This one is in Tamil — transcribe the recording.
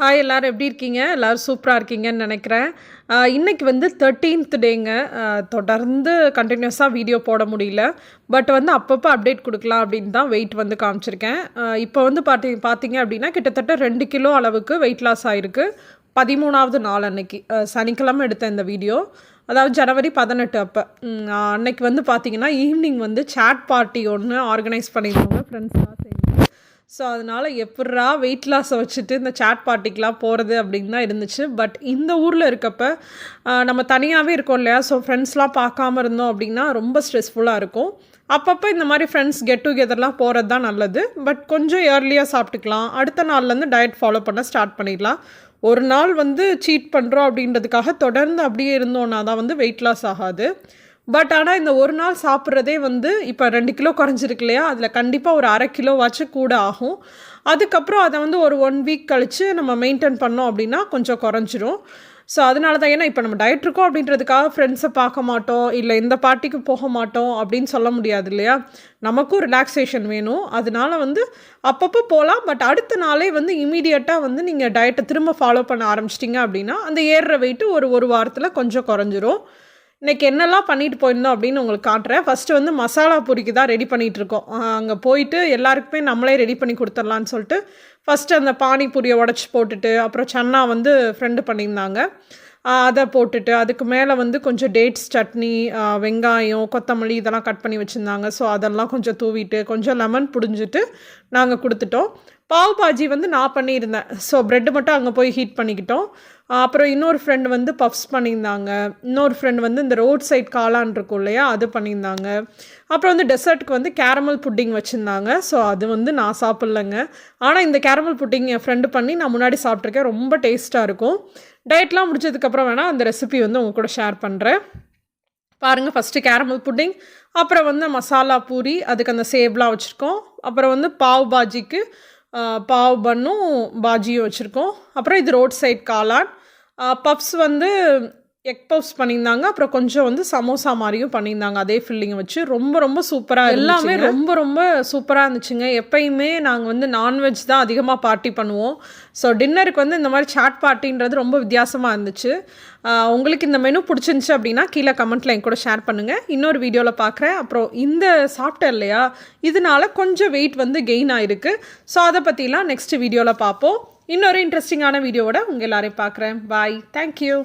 ஹாய் எல்லோரும் எப்படி இருக்கீங்க? எல்லோரும் சூப்பராக இருக்கீங்கன்னு நினைக்கிறேன். இன்றைக்கி வந்து தேர்ட்டீன்த் டேங்க தொடர்ந்து கண்டினியூஸாக வீடியோ போட முடியல. பட் வந்து அப்பப்போ அப்டேட் கொடுக்கலாம் அப்படின்னு தான் வெயிட் வந்து காமிச்சிருக்கேன். இப்போ வந்து பார்த்தி பார்த்தீங்க அப்படின்னா கிட்டத்தட்ட ரெண்டு கிலோ அளவுக்கு வெயிட் லாஸ் ஆகிருக்கு பதிமூணாவது நாள் அன்னைக்கு. சனிக்கிழமை எடுத்த இந்த வீடியோ அதாவது ஜனவரி பதினெட்டு அப்போ. அன்னைக்கு வந்து பார்த்தீங்கன்னா ஈவினிங் வந்து சேட் பார்ட்டி ஒன்று ஆர்கனைஸ் பண்ணியிருந்தாங்க ஃப்ரெண்ட்ஸ்லாம் சேர்ந்து. ஸோ அதனால் எப்பட்றா வெயிட் லாஸை வச்சுட்டு இந்த சேட் பார்ட்டிக்கெலாம் போகிறது அப்படின்னு தான் இருந்துச்சு. பட் இந்த ஊரில் இருக்கப்ப நம்ம தனியாகவே இருக்கோம் இல்லையா? ஸோ ஃப்ரெண்ட்ஸ்லாம் பார்க்காம இருந்தோம் அப்படின்னா ரொம்ப ஸ்ட்ரெஸ்ஃபுல்லாக இருக்கும். அப்பப்போ இந்த மாதிரி ஃப்ரெண்ட்ஸ் கெட் டுகெதர்லாம் போகிறது தான் நல்லது. பட் கொஞ்சம் ஏர்லியாக சாப்பிட்டுக்கலாம். அடுத்த நாள்லேருந்து டயட் ஃபாலோ பண்ண ஸ்டார்ட் பண்ணிடலாம். ஒரு நாள் வந்து சீட் பண்ணுறோம் அப்படின்றதுக்காக தொடர்ந்து அப்படியே இருந்தோன்னா தான் வந்து வெயிட் லாஸ் ஆகாது. பட் ஆனால் இந்த ஒரு நாள் சாப்பிட்றதே வந்து இப்போ ரெண்டு கிலோ குறைஞ்சிருக்கு இல்லையா? அதில் கண்டிப்பாக ஒரு அரை கிலோவாச்சும் கூட ஆகும். அதுக்கப்புறம் அதை வந்து ஒரு ஒன் வீக் கழித்து நம்ம மெயின்டைன் பண்ணோம் அப்படின்னா கொஞ்சம் குறைஞ்சிரும். ஸோ அதனால தான் ஏன்னா இப்போ நம்ம டயட் இருக்கோம் அப்படின்றதுக்காக ஃப்ரெண்ட்ஸை பார்க்க மாட்டோம். இல்லை இந்த பார்ட்டிக்கு போக மாட்டோம் அப்படின்னு சொல்ல முடியாது இல்லையா? நமக்கும் ரிலாக்ஸேஷன் வேணும். அதனால வந்து அப்பப்போ போகலாம். பட் அடுத்த நாளே வந்து இமீடியட்டாக வந்து நீங்கள் டயட்டை திரும்ப ஃபாலோ பண்ண ஆரம்பிச்சிட்டிங்க அப்படின்னா அந்த ஏறுற வெயிட்டு ஒரு ஒரு வாரத்தில் கொஞ்சம் குறைஞ்சிரும். இன்னைக்கு என்னெல்லாம் பண்ணிட்டு போயிருந்தோம் அப்படின்னு உங்களுக்கு காட்டுறேன். ஃபஸ்ட்டு வந்து மசாலா பூரிக்கு தான் ரெடி பண்ணிகிட்டு இருக்கோம். அங்கே போயிட்டு எல்லாருக்குமே நம்மளே ரெடி பண்ணி கொடுத்துர்லான்னு சொல்லிட்டு ஃபஸ்ட்டு அந்த பானிபூரியை உடச்சி போட்டுட்டு அப்புறம் சன்னா வந்து ஃப்ரெண்டு பண்ணியிருந்தாங்க. அதை போட்டுட்டு அதுக்கு மேலே வந்து கொஞ்சம் டேட்ஸ் சட்னி வெங்காயம் கொத்தமல்லி இதெல்லாம் கட் பண்ணி வச்சுருந்தாங்க. ஸோ அதெல்லாம் கொஞ்சம் தூவிட்டு கொஞ்சம் லெமன் புடிஞ்சிட்டு நாங்கள் கொடுத்துட்டோம். பாவ் பாஜி வந்து நான் பண்ணியிருந்தேன். ஸோ ப்ரெட்டு மட்டும் அங்கே போய் ஹீட் பண்ணிக்கிட்டோம். அப்புறம் இன்னொரு ஃப்ரெண்டு வந்து பஃப்ஸ் பண்ணியிருந்தாங்க. இன்னொரு ஃப்ரெண்டு வந்து இந்த ரோட் சைட் காளான் இருக்கும் இல்லையா அது பண்ணியிருந்தாங்க. அப்புறம் வந்து டெசர்ட்டுக்கு வந்து கேரமல் புட்டிங் வச்சுருந்தாங்க. ஸோ அது வந்து நான் சாப்பிட்லங்க. ஆனால் இந்த கேரமல் புட்டிங் என் ஃப்ரெண்டு பண்ணி நான் முன்னாடி சாப்பிட்ருக்கேன் ரொம்ப டேஸ்ட்டாக இருக்கும். டயட்லாம் முடிச்சதுக்கப்புறம் வேணால் அந்த ரெசிபி வந்து உங்கள் கூட ஷேர் பண்ணுறேன் பாருங்கள் ஃபஸ்ட்டு கேரமல் புட்டிங் அப்புறம் வந்து மசாலா பூரி அதுக்கு அந்த சேவ்லாம் வச்சுருக்கோம். அப்புறம் வந்து பாவ் பாஜிக்கு பாவ் பண்ணும் பாஜியும் வச்சுருக்கோம். அப்புறம் இது ரோட் சைட் காளான். பப்ஸ் வந்து எக் பப்ஸ் பண்ணியிருந்தாங்க. அப்புறம் கொஞ்சம் வந்து சமோசா மாதிரியும் பண்ணியிருந்தாங்க. அதே ஃபில்லிங்கை வச்சு. ரொம்ப ரொம்ப சூப்பராக எல்லாமே ரொம்ப ரொம்ப சூப்பராக இருந்துச்சுங்க. எப்பயுமே நாங்கள் வந்து நான்வெஜ் தான் அதிகமாக பார்ட்டி பண்ணுவோம். ஸோ டின்னருக்கு வந்து இந்த மாதிரி சாட் பார்ட்டின்றது ரொம்ப வித்தியாசமாக இருந்துச்சு. உங்களுக்கு இந்த மெனு பிடிச்சிருந்துச்சு அப்படின்னா கீழே கமெண்ட்டில் என் கூட ஷேர் பண்ணுங்கள் இன்னொரு வீடியோவில் பார்க்குறேன். அப்புறம் இந்த சாப்பிட்டேன் இல்லையா? இதனால கொஞ்சம் வெயிட் வந்து கெயின் ஆயிருக்கு. ஸோ அதை பற்றிலாம் நெக்ஸ்ட் வீடியோவில் பார்ப்போம். இன்னொரு இன்ட்ரெஸ்டிங்கான வீடியோவோட உங்கள் எல்லாரையும் பார்க்குறேன். Bye thank you